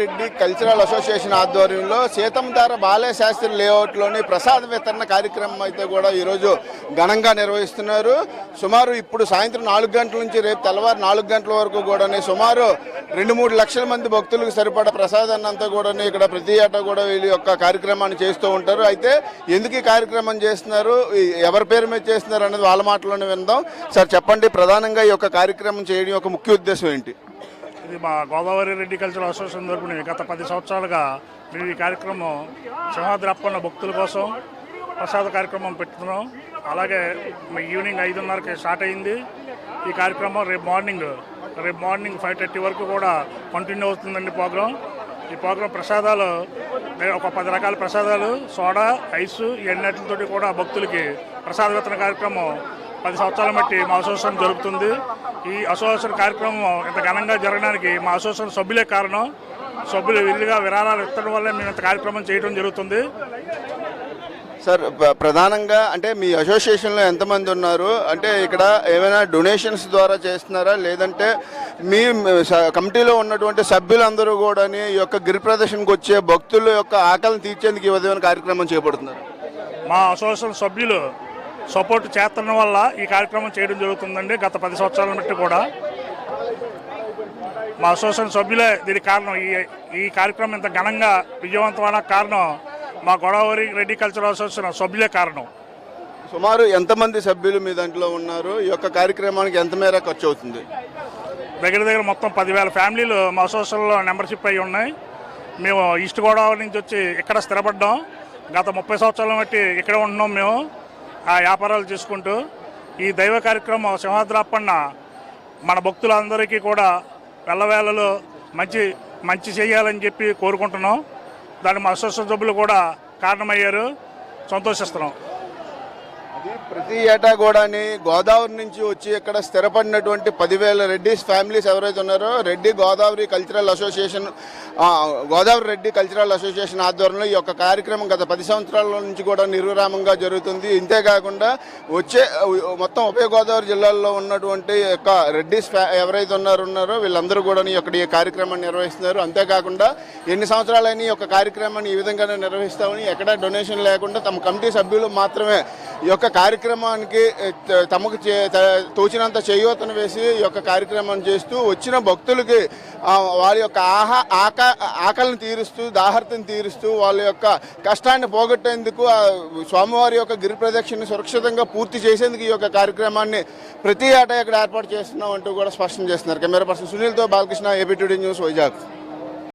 Reddy cultural association ఆధ్వర్యంలో సీతంధార బాలయ శాస్త్రి లేఅవుట్లోని ప్రసాద వితరణ కార్యక్రమం అయితే కూడా ఈరోజు ఘనంగా నిర్వహిస్తున్నారు. సుమారు ఇప్పుడు సాయంత్రం నాలుగు గంటల నుంచి రేపు తెల్లవారు నాలుగు గంటల వరకు కూడా సుమారు రెండు మూడు లక్షల మంది భక్తులకు సరిపడా ప్రసాదాన్ని అంతా కూడా ఇక్కడ ప్రతి ఏటా కూడా వీళ్ళ యొక్క కార్యక్రమాన్ని చేస్తూ ఉంటారు. అయితే ఎందుకు ఈ కార్యక్రమం చేస్తున్నారు? ఎవరి పేరు మీద చేస్తున్నారు అనేది వాళ్ళ మాటలోనే విందాం. సార్ చెప్పండి. ప్రధానంగా ఈ యొక్క కార్యక్రమం చేయడం యొక్క ముఖ్య ఉద్దేశం ఏంటి? ఇది మా గోదావరి రెడ్డి కల్చరల్ అసోసియేషన్ తరపున గత పది సంవత్సరాలుగా మేము ఈ కార్యక్రమం సింహాద్రి అప్పన్న భక్తుల కోసం ప్రసాద కార్యక్రమం పెట్టుతున్నాం అలాగే ఈవినింగ్ ఐదున్నరకి స్టార్ట్ అయింది. ఈ కార్యక్రమం రేపు మార్నింగ్ రేపు మార్నింగ్ ఫైవ్ థర్టీ వరకు కూడా కంటిన్యూ అవుతుందండి ప్రోగ్రాం. ఈ ప్రోగ్రాం ప్రసాదాలు ఒక పది రకాల ప్రసాదాలు సోడా ఐసు ఇవన్నిటితోటి కూడా భక్తులకి ప్రసాద వితరణ కార్యక్రమం పది సంవత్సరాల బట్టి మా అసోసియేషన్ జరుగుతుంది ఈ అసోసియేషన్ కార్యక్రమం ఇంత ఘనంగా జరగడానికి మా అసోసియేషన్ సభ్యులే కారణం. సభ్యులు విల్లుగా విరాళాలు ఇవ్వడం వల్లే మేము ఇంత కార్యక్రమం చేయడం జరుగుతుంది. సార్ ప్ర- ప్రధానంగా అంటే మీ అసోసియేషన్లో ఎంతమంది ఉన్నారు? అంటే ఇక్కడ ఏమైనా డొనేషన్స్ ద్వారా చేస్తున్నారా? లేదంటే మీ కమిటీలో ఉన్నటువంటి సభ్యులందరూ కూడా ఈ యొక్క గిరి ప్రదర్శనకు వచ్చే భక్తుల యొక్క ఆకలిని తీర్చేందుకు ఈ విధమైన కార్యక్రమం చేపడుతున్నారు. మా అసోసియేషన్ సభ్యులు సపోర్ట్ చేస్తున్న వల్ల ఈ కార్యక్రమం చేయడం జరుగుతుందండి గత పది సంవత్సరాల బట్టి కూడా. మా అసోసియేషన్ సభ్యులే దీనికి కారణం. ఈ ఈ కార్యక్రమం ఇంత ఘనంగా విజయవంతమైన కారణం మా గోదావరి రెడ్డి కల్చరల్ అసోసియేషన్ సభ్యులే కారణం. సుమారు ఎంతమంది సభ్యులు మీ దాంట్లో ఉన్నారు? ఈ యొక్క కార్యక్రమానికి ఎంత మేర ఖర్చు అవుతుంది దగ్గర దగ్గర మొత్తం పదివేల ఫ్యామిలీలు మా అసోసియేషన్లో మెంబర్షిప్ అయి ఉన్నాయి. మేము ఈస్ట్ గోదావరి నుంచి వచ్చి ఇక్కడ స్థిరపడ్డాం. గత ముప్పై సంవత్సరాల బట్టి ఇక్కడే ఉంటున్నాం మేము. ఆ వ్యాపారాలు చేసుకుంటూ ఈ దైవ కార్యక్రమం సింహాద్రాపన్న మన భక్తులందరికీ కూడా వెళ్ళవేళలో మంచి మంచి చేయాలని చెప్పి కోరుకుంటున్నాం. దాని మా అసోసియేషన్ సభ్యులు కూడా కారణమయ్యారు. సంతోషిస్తున్నాం. ప్రతి ఏటా కూడాని గోదావరి నుంచి వచ్చి ఇక్కడ స్థిరపడినటువంటి పదివేల రెడ్డిస్ ఫ్యామిలీస్ ఎవరైతే ఉన్నారో Reddy Godavari cultural association Godavari Reddy cultural association ఆధ్వర్యంలో ఈ యొక్క కార్యక్రమం గత పది సంవత్సరాల నుంచి కూడా నిర్విరామంగా జరుగుతుంది. ఇంతేకాకుండా వచ్చే మొత్తం ఉభయ గోదావరి జిల్లాల్లో ఉన్నటువంటి యొక్క రెడ్డిస్ ఫ్యా- ఎవరైతే ఉన్నారో ఉన్నారో వీళ్ళందరూ కూడా ఈ యొక్క ఈ కార్యక్రమాన్ని నిర్వహిస్తున్నారు. అంతేకాకుండా ఎన్ని సంవత్సరాలైనా ఈ యొక్క కార్యక్రమాన్ని ఈ విధంగానే నిర్వహిస్తామని ఎక్కడా డొనేషన్ లేకుండా తమ కమిటీ సభ్యులు మాత్రమే ఈ యొక్క కార్యక్రమానికి తమకు చే- త- తోచినంత చేయూతను వేసి ఈ యొక్క కార్యక్రమాన్ని చేస్తూ వచ్చిన భక్తులకి వారి యొక్క ఆహా ఆకా ఆకలిని తీరుస్తూ దాహర్తని తీరుస్తూ వాళ్ళ యొక్క కష్టాన్ని పోగొట్టేందుకు స్వామివారి యొక్క గిరి ప్రదక్షిణ సురక్షితంగా పూర్తి చేసేందుకు ఈ యొక్క కార్యక్రమాన్ని ప్రతి ఏటా ఇక్కడ ఏర్పాటు చేస్తున్నాం అంటూ కూడా స్పష్టం చేస్తున్నారు. కెమెరా పర్సన్ సునీల్తో బాలకృష్ణ ఏపీ న్యూస్ వైజాగ్.